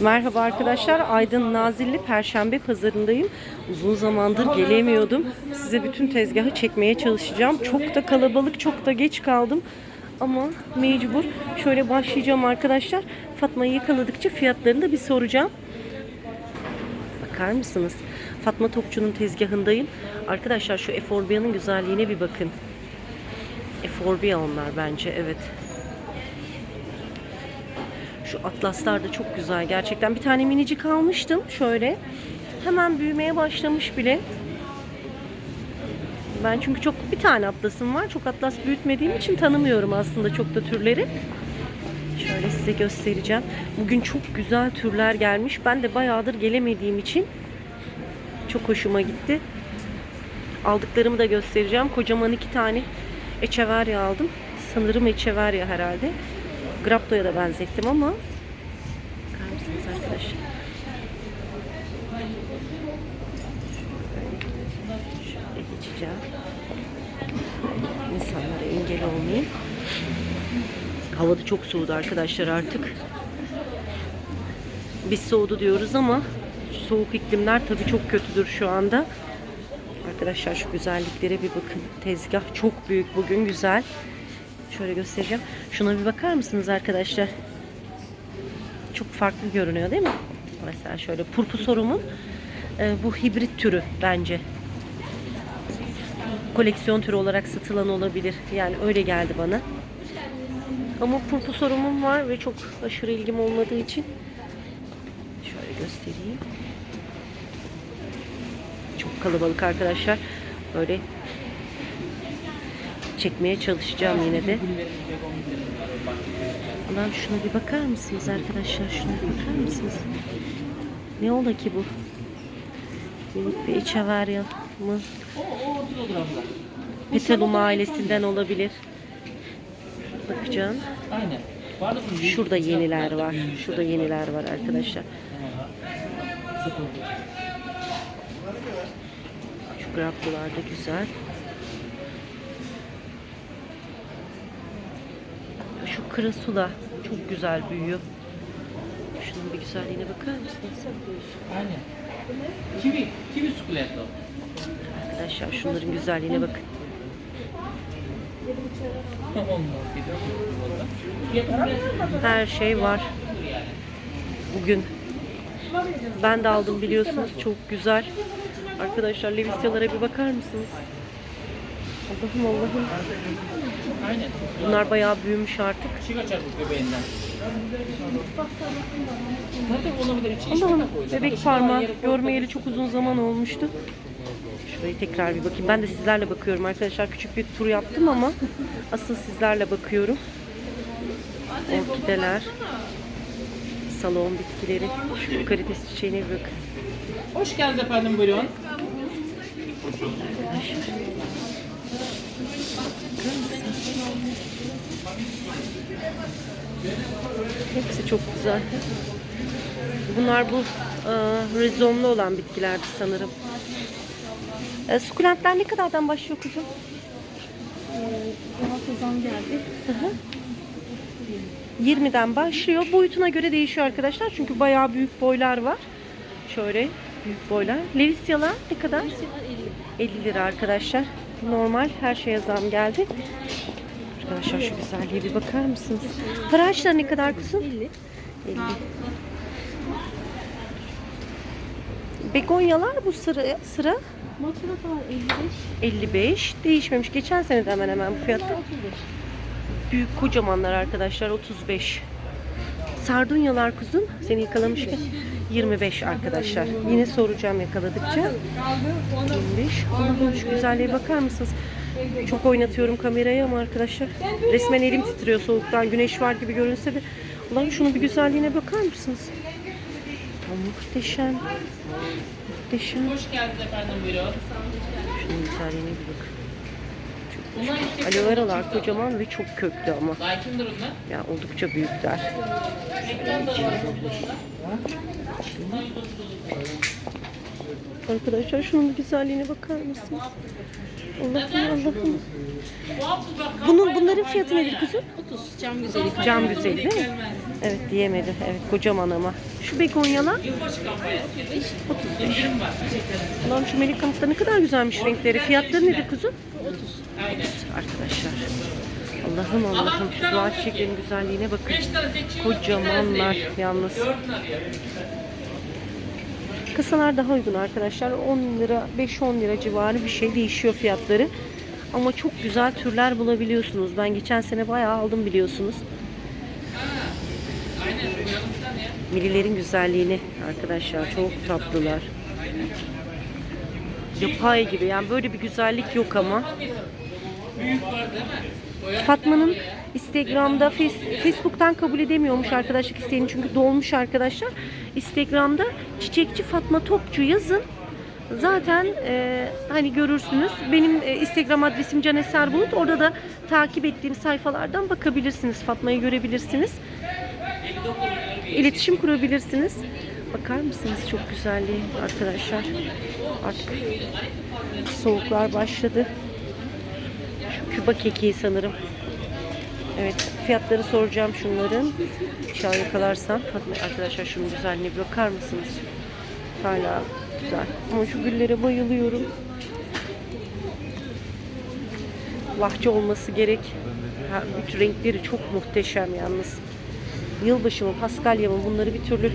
Merhaba arkadaşlar. Aydın Nazilli Perşembe pazarındayım. Uzun zamandır gelemiyordum. Size bütün tezgahı çekmeye çalışacağım. Çok da kalabalık, çok da geç kaldım. Ama mecbur. Şöyle başlayacağım arkadaşlar. Fatma'yı yakaladıkça fiyatlarını da bir soracağım. Bakar mısınız? Fatma Topçu'nun tezgahındayım. Arkadaşlar şu Eforbia'nın güzelliğine bir bakın. Eforbia onlar bence evet. Şu atlaslar da çok güzel gerçekten. Bir tane minicik almıştım şöyle. Hemen büyümeye başlamış bile. Ben çünkü çok bir tane atlasım var. Çok atlas büyütmediğim için tanımıyorum aslında çok da türleri. Şöyle size göstereceğim. Bugün çok güzel türler gelmiş. Ben de bayağıdır gelemediğim için çok hoşuma gitti. Aldıklarımı da göstereceğim. Kocaman iki tane Echeveria aldım. Sanırım Echeveria herhalde. Grapto'ya da benzettim ama bakar arkadaşlar? Şöyle geçeceğim. İnsanlara engel olmayayım. Hava da çok soğudu arkadaşlar artık. Biz soğudu diyoruz ama soğuk iklimler tabii çok kötüdür şu anda. Arkadaşlar şu güzelliklere bir bakın. Tezgah çok büyük bugün güzel. Şöyle göstereceğim. Şuna bir bakar mısınız arkadaşlar? Çok farklı görünüyor değil mi? Mesela şöyle purpusorumun e, bu hibrit türü bence. Koleksiyon türü olarak satılan olabilir. Yani öyle geldi bana. Ama purpusorumum var ve çok aşırı ilgim olmadığı için şöyle göstereyim. Çok kalabalık arkadaşlar. Böyle çekmeye çalışacağım yine de. Ulan şuna bir bakar mısınız arkadaşlar? Şuna bir bakar mısınız? Ne ola ki bu? Minik bir Echeveria mı? Petalum ailesinden olabilir. Bakacağım. Aynen. Şurada yeniler var. Şurada yeniler var arkadaşlar. Şu graptolar da güzel. Şu krasula çok güzel büyüyor. Şunun bir güzelliğine bakar mısınız? Aynen. Kivi, kivi sukulento. Arkadaşlar şunların güzelliğine bakın. Her şey var. Bugün ben de aldım biliyorsunuz. Çok güzel. Arkadaşlar Levisyalara bir bakar mısınız? Allah'ım Allah'ım. Aynen. Bunlar bayağı büyümüş artık. Çık açar bu göbeğinden. Allah'ım bebek parmağı görmeyeli çok uzun zaman olmuştu. Şurayı tekrar bir bakayım. Ben de sizlerle bakıyorum arkadaşlar. Küçük bir tur yaptım ama asıl sizlerle bakıyorum. Orkideler. Salon bitkileri. Şu karides çiçeğine bir bakın. Hoş geldiniz efendim buyurun. Hepsi çok güzel. Bunlar bu e, rizomlu olan bitkilerdi sanırım. E, sukulentler ne kadardan başlıyor kuzum? Hafta zam geldi. 20'den başlıyor. Boyutuna göre değişiyor arkadaşlar. Çünkü bayağı büyük boylar var. Şöyle büyük boylar. Levisyalar ne kadar? 50 lira arkadaşlar. Normal her şeye zam geldi. Arkadaşlar şu güzelliğe bir bakar mısınız? Paraçlar ne kadar kuzum? 50. 50. Begonyalar bu sıra sıra Maçına var 55. 55. Değişmemiş. Geçen sene de hemen hemen bu fiyatta. 35. Büyük kocamanlar arkadaşlar 35. Sardunyalar kuzum seni yakalamışken 25 arkadaşlar. Yine soracağım yakaladıkça. 25. Allah'ım şu güzelliğe bakar mısınız? Çok oynatıyorum kamerayı ama arkadaşlar resmen elim titriyor soğuktan. Güneş var gibi görünse de. Ulan şunun bir güzelliğine bakar mısınız? Ya muhteşem. Muhteşem. Hoş geldiniz efendim buyurun. Şunun güzelliğine bir bakın. Aloe veralar kocaman ve çok köklü ama. Yani oldukça büyükler. Arkadaşlar şunun güzelliğine bakar mısınız? Allah'ım Allah'ım. Bunun, bunların fiyatı nedir kuzum? 30 cam güzeli. Cam güzeli değil mi? Evet diyemedi. Evet kocaman ama. Şu begonyalar Yılbaşı kampanyası. indirim var. Ulan şu melik kamışta ne kadar güzelmiş renkleri. Fiyatları nedir kuzum? 30. Aynen. Arkadaşlar. Allah'ım Allah'ım şu doğa çiçeklerin güzelliğine bakın. 5 tane seçiyor. Kocamanlar yalnız. 4 arıyor. Kasalar daha uygun arkadaşlar. 10 lira, 5-10 lira civarı bir şey değişiyor fiyatları. Ama çok güzel türler bulabiliyorsunuz. Ben geçen sene bayağı aldım biliyorsunuz. Millilerin güzelliğini arkadaşlar çok tatlılar. Yapay gibi yani böyle bir güzellik yok ama. Fatma'nın Instagram'da, Face- Facebook'tan kabul edemiyormuş arkadaşlık isteğini çünkü dolmuş arkadaşlar. Instagram'da Çiçekçi Fatma Topçu yazın. Zaten e, hani görürsünüz. Benim e, Instagram adresim Can Eser Bulut. Orada da takip ettiğim sayfalardan bakabilirsiniz. Fatma'yı görebilirsiniz. İletişim kurabilirsiniz. Bakar mısınız çok güzelliği arkadaşlar. Artık soğuklar başladı. Şu Küba kekiği sanırım. Evet fiyatları soracağım şunların. İnşallah yakalarsam. Fatma arkadaşlar şunun güzelliğine bir bakar mısınız? Hala güzel. Ama şu güllere bayılıyorum. Lahçe olması gerek. Ha, bütün renkleri çok muhteşem yalnız. Yılbaşı mı, Paskalya mı bunları bir türlü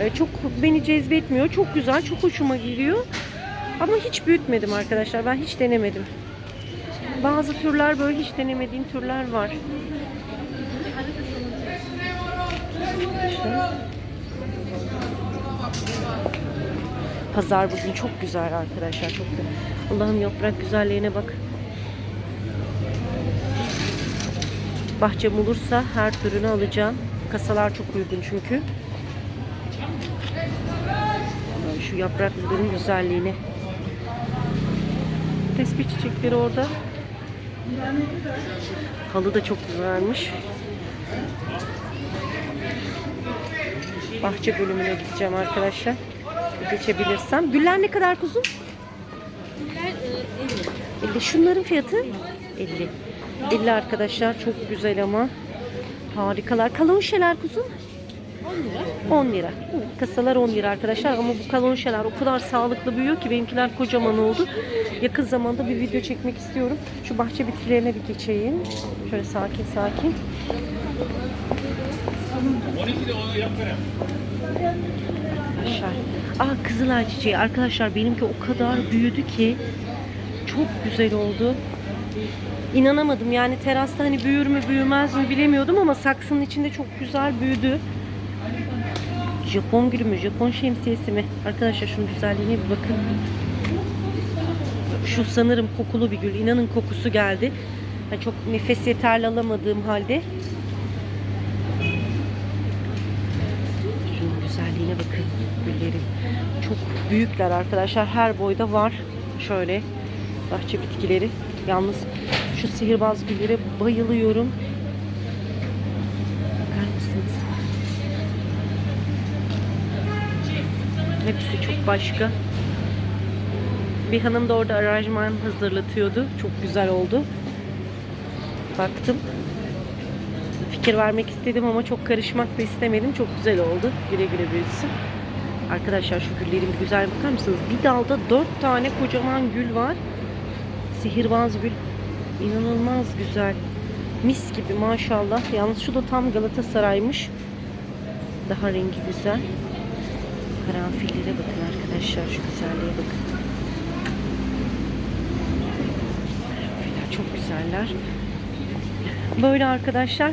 e, çok beni cezbetmiyor. Çok güzel, çok hoşuma gidiyor. Ama hiç büyütmedim arkadaşlar. Ben hiç denemedim. Bazı türler böyle hiç denemediğim türler var. Pazar bugün çok güzel arkadaşlar. Çok güzel. Allah'ım yaprak güzelliğine bak. Bahçem olursa her türünü alacağım. Kasalar çok uygun çünkü. Şu yaprakların güzelliğini. Tespih çiçekleri orada. Halı da çok güzelmiş. Bahçe bölümüne gideceğim arkadaşlar. Geçebilirsem. Güller ne kadar kuzum? Güller e, 50. 50. Şunların fiyatı 50. 50 arkadaşlar çok güzel ama harikalar. Kalonşeler kuzum 10 lira. 10 lira. Kasalar 10 lira arkadaşlar ama bu kalonşeler o kadar sağlıklı büyüyor ki benimkiler kocaman oldu. Yakın zamanda bir video çekmek istiyorum. Şu bahçe bitkilerine bir geçeyim. Şöyle sakin sakin. Arkadaşlar. Aa kızılay çiçeği. Arkadaşlar benimki o kadar büyüdü ki çok güzel oldu. İnanamadım yani terasta hani büyür mü büyümez mi bilemiyordum ama saksının içinde çok güzel büyüdü. Japon gülü mü, Japon şemsiyesi mi? Arkadaşlar şunun güzelliğine bir bakın. Şu sanırım kokulu bir gül. İnanın kokusu geldi. Yani çok nefes yeterli alamadığım halde. Şunun güzelliğine bakın güllerin. Çok büyükler arkadaşlar. Her boyda var. Şöyle bahçe bitkileri. Yalnız şu sihirbaz güllere bayılıyorum. Hepsi çok başka. Bir hanım da orada aranjman hazırlatıyordu. Çok güzel oldu. Baktım. Fikir vermek istedim ama çok karışmak da istemedim. Çok güzel oldu. Güle güle büyüsün. Arkadaşlar şu güllerin güzel bakar mısınız? Bir dalda dört tane kocaman gül var. Sihirbaz gül. İnanılmaz güzel. Mis gibi maşallah. Yalnız şu da tam Galatasaray'mış. Daha rengi güzel. Karanfillere bakın arkadaşlar. Şu güzelliğe bakın. Karanfiller çok güzeller. Böyle arkadaşlar.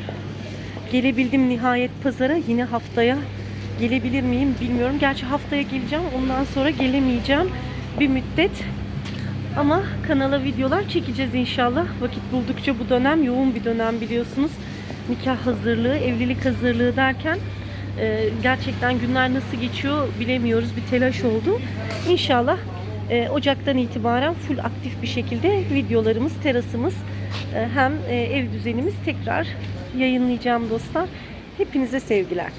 Gelebildim nihayet pazara. Yine haftaya gelebilir miyim bilmiyorum. Gerçi haftaya geleceğim. Ondan sonra gelemeyeceğim. Bir müddet. Ama kanala videolar çekeceğiz inşallah. Vakit buldukça bu dönem yoğun bir dönem biliyorsunuz. Nikah hazırlığı, evlilik hazırlığı derken e, gerçekten günler nasıl geçiyor bilemiyoruz. Bir telaş oldu. İnşallah e, Ocak'tan itibaren full aktif bir şekilde videolarımız, terasımız e, hem e, ev düzenimiz tekrar yayınlayacağım dostlar. Hepinize sevgiler.